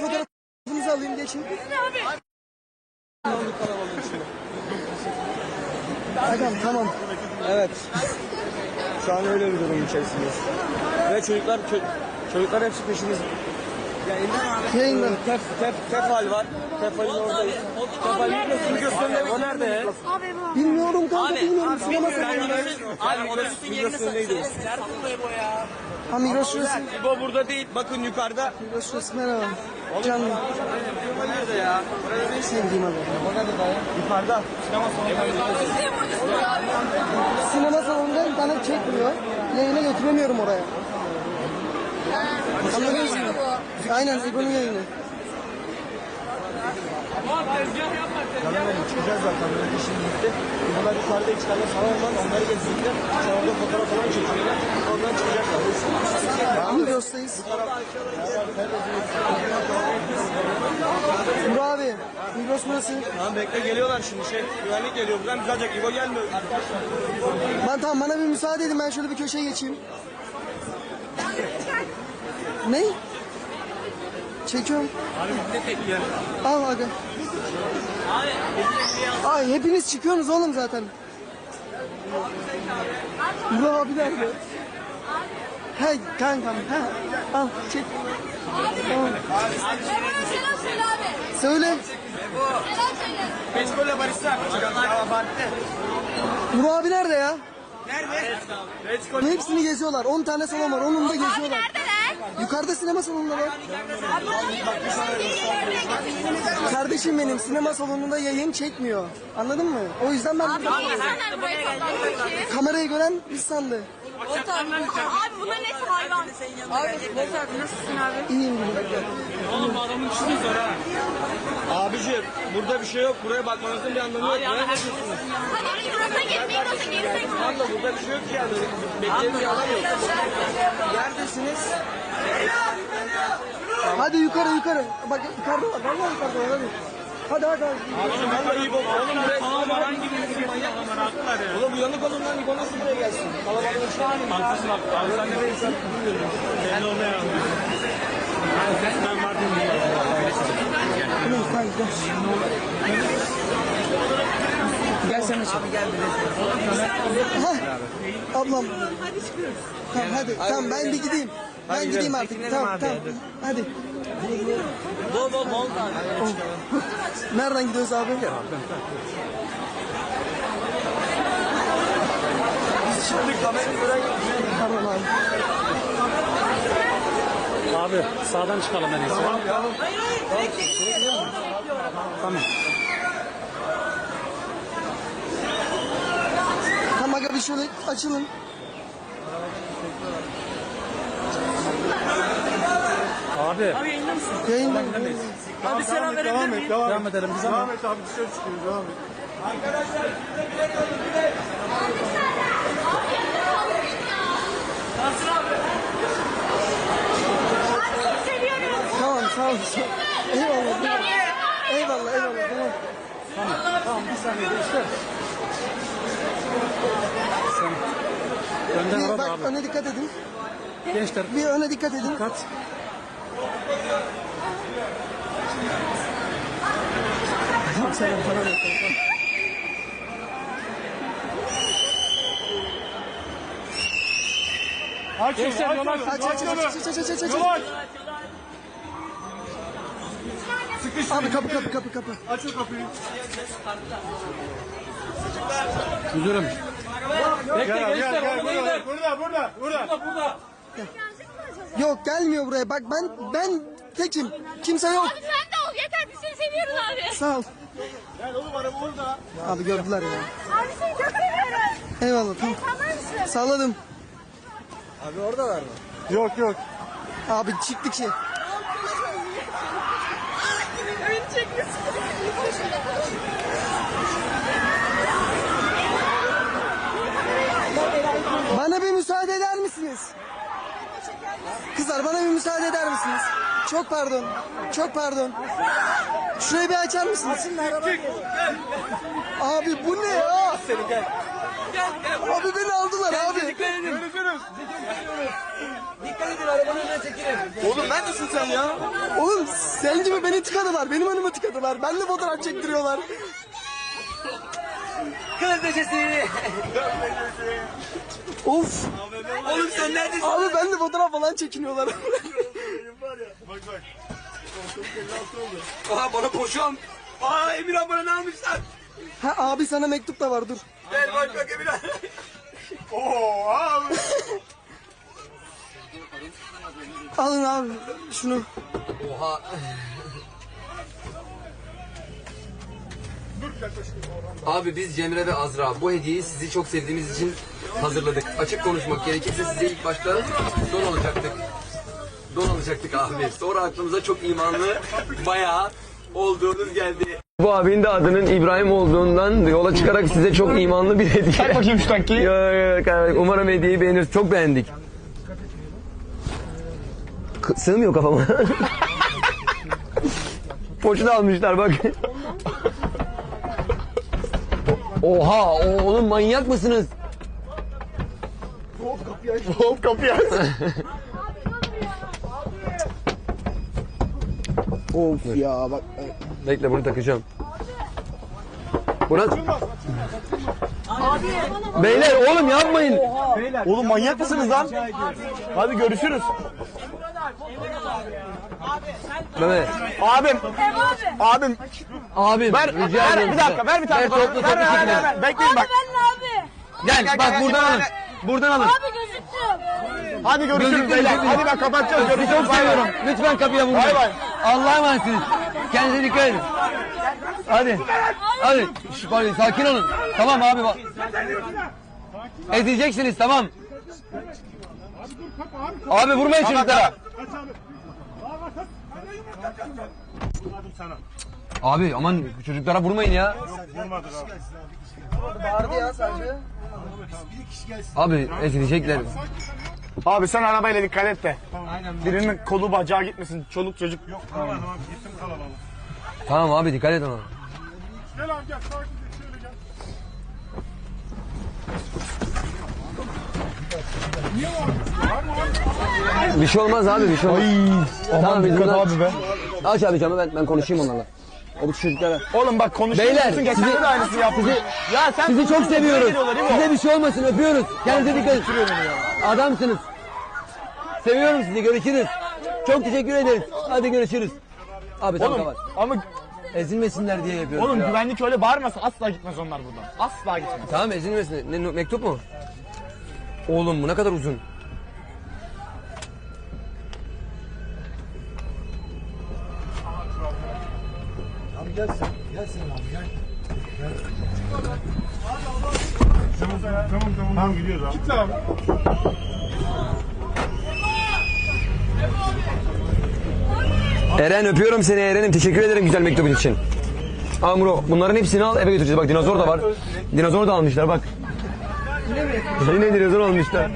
Fotoğrafınızı alayım geçin. Agam tamam. Evet. Şu an öyle bir durum içerisindeyiz. Ve çocuklar çö- çocuklar hepsi peşimiz. Yayınla. Tef, tef, tefal var. Tefal'in oradayız. Tefal mikrosunu gösterinde O nerede? Bilmiyorum kanka bilmiyorum. Sinema salonu. Abi otobüsün yerine Ha Migros şurası. İbo burada değil. Bakın yukarıda. Migros şurası merhaba. Canlı. Nerede ya? Sevdiğim adam. O nerede dayı? Yukarıda. Sinema salonu. Sinema salonunda internet çekmiyor. Yayına götüremiyorum oraya. Anladınız mı? Aynen İbo'nun yayını. Kameranın çıkacağız zaten. Böyle gitti. Bunlar yukarıda iki tane salon var. Onları gezdiler. Salonda fotoğraf falan çekiyorlar. Oradan çıkacaklar. Migros'tayız. Burak abi. Migros burası. Tamam bekle geliyorlar şimdi şey. Güvenlik geliyor. Buradan düzelecek. İbo gelmiyor. Ben tamam bana bir müsaade edin ben şöyle bir köşeye geçeyim. Ne? Çekiyorum. Al hadi. Ay hepiniz çıkıyorsunuz oğlum zaten. Burak abi nerede? Hey kankam. Ha. Al çek. Söyle abi. Söyle. Selam söyle. Meşgule barışlar. Abarttı. Burak abi nerede ya? Meşgul. Hepsini geziyorlar. 10 tane salon var. Onun da Abi geziyorlar. neredeler? Yukarıda sinema salonunda var. Kardeşim benim sinema salonunda yayın çekmiyor. Anladın mı? O yüzden ben Abi niye insanlar buraya toplanıyor ki? kamerayı gören biz sandı. Abi bunların hepsi hayvan. Abi Boz abi nasılsın abi? İyiyim gibi. Abicim burada bir şey yok. Buraya bakmanızın bir anlamı yok. Buraya bakıyorsunuz. Hadi Migros'a gir, Migros'a girsek. Abla burada bir şey yok ki yani. Bekleyen bir alan yok. Neredesiniz? Hadi yukarı yukarı. Bak yukarıda var. Vallahi yukarıda var. Hadi. Hadi hadi. hadi. Abicim vallahi iyi bok. Oğlum buraya kalabalık gibi bir manyak. Oğlum uyanık olun lan. İbo nasıl buraya gelsin? Kalabalığın içine mi? Haklısın abi. Abi sen nereye insan bilmiyorum. Ben olmaya Ben Mardin'deyim. Tamam, sen gel. Gel sen Abi gel Ablam. Hadi çıkıyoruz. Tamam hadi. Tamam ben bir gideyim. Ben gideyim artık. Tamam tamam. Hadi. Bol bol bol tane. Nereden gidiyoruz abi? Biz şimdi kamerayı gören Pardon abi. Abi sağdan çıkalım en iyisi. Tamam. Tamam aga bir şöyle açılın. Abi Yayında. Abi selam verebilir miyim? Devam edelim biz ama. Devam et abi dışarı çıkıyoruz devam et. Abi seviyorum. Tamam sağ ol. Eyvallah. Eyvallah eyvallah. Tamam. Tamam bir saniye gençler. Sen önden Bir arada bak abi. öne dikkat edin. Gençler Bir öne dikkat edin. kat. Tamam selam sana da. Gençler yol aç. Aç aç aç aç aç aç aç aç. Abi kapı kapı kapı kapı. Aç o kapıyı. Müdürüm. Bekle Gel gençler gel gel orada burada burada burada burada. Burada. Yok gelmiyor buraya. Bak ben ben tekim. Kimse yok. Abi sen de ol. Yeter biz seni seviyoruz abi. Sağ ol. Gel oğlum araba orada. Abi gördüler ya. Abi seni çok seviyorum. Eyvallah tamam. Tamam mısın? Sağladım. Abi oradalar mı? Yok yok. Abi çıktık şey. Oyun çekmesin. Bana bir müsaade eder misiniz? Kızlar bana bir müsaade eder misiniz? Çok pardon. Çok pardon. Şurayı bir açar mısınız? Abi bu ne ya? Seni gel. Abi beni aldılar abi. Oğlum neredesin sen ya? Oğlum gibi beni tıkadılar. Benim önüme tıkadılar. Benle fotoğraf çektiriyorlar. Kız neşesi. Of. Oğlum sen neredesin? Abi benle fotoğraf falan çekiniyorlar. Aha bana poşam. Aa Emirhan bana ne almışlar? ha abi sana mektup da var dur. Ver bak bak Emirhan. Alın abi şunu. Oha. Abi biz Cemre ve Azra bu hediyeyi sizi çok sevdiğimiz için hazırladık. Açık konuşmak gerekirse size ilk başta don alacaktık. Don alacaktık abi. Sonra aklımıza çok imanlı bayağı olduğunuz geldi. Bu abinin de adının İbrahim olduğundan yola çıkarak size çok imanlı bir hediye. Çek bakayım şu takkiyi. Umarım hediyeyi beğenir. Çok beğendik. K- sığmıyor kafama. Poşet almışlar bak. Oha o- oğlum manyak mısınız? Hop kapıyı aç. Of ya bak. Bekle bunu takacağım. Murat. Beyler oğlum yapmayın. Oğlum manyak mısınız lan? Hadi görüşürüz. Mehmet. Abim. Abim. Abim Ver, rica ver, ederim bir dakika, ver bir tane Ver toplu toplu ver, ver, çekin. ver. Bekleyin bak. Abi. Gel Gel, bak gel, buradan gel, alın. Buradan alın. Abi gözüktüm. Hadi görüşürüz beyler. Hadi ben kapatacağım. Sizi Görüşürüz. Lütfen kapıya vurmayın. Bay bay. Allah'a emanetsiniz. Kendinize dikkat edin. Hadi. Hadi. Şş, bak, sakin olun. Tamam abi bak. Ezileceksiniz tamam. Abi vurmayın çocuklara. Abi aman çocuklara vurmayın ya. Bağırdı ya sadece. Abi ezilecekler. Abi sen arabayla dikkat et de. Birinin kolu bacağı gitmesin. Çoluk çocuk. Yok. Tamam abi dikkat et ona. Bir şey olmaz abi bir şey olmaz. tamam biz buradan... be. Aç abi camı ben, ben konuşayım onlarla. O bu çocuklara. Oğlum bak konuşuyorsun. Beyler, Geçen sizi- de aynısını yaptın. sizi- ya sen Sizi çok seviyoruz. Mi? Size bir şey olmasın öpüyoruz. Kendinize dikkat edin. Adamsınız. Seviyorum sizi görüşürüz. Çok teşekkür ederiz. Hadi görüşürüz. Abi tamam Oğlum kapat. ama Ezilmesinler diye yapıyoruz oğlum ya. güvenlik öyle bağırmasa asla gitmez onlar buradan. Asla gitmez. Tamam ezilmesin. Ne, ne- mektup mu? Oğlum bu ne kadar uzun. Tamam gidiyoruz abi. Git abi. Eren öpüyorum seni Eren'im. Teşekkür ederim güzel mektubun için. Amro bunların hepsini al eve götüreceğiz. Bak dinozor da var. Dinozor da almışlar bak. Yine dinozor almışlar.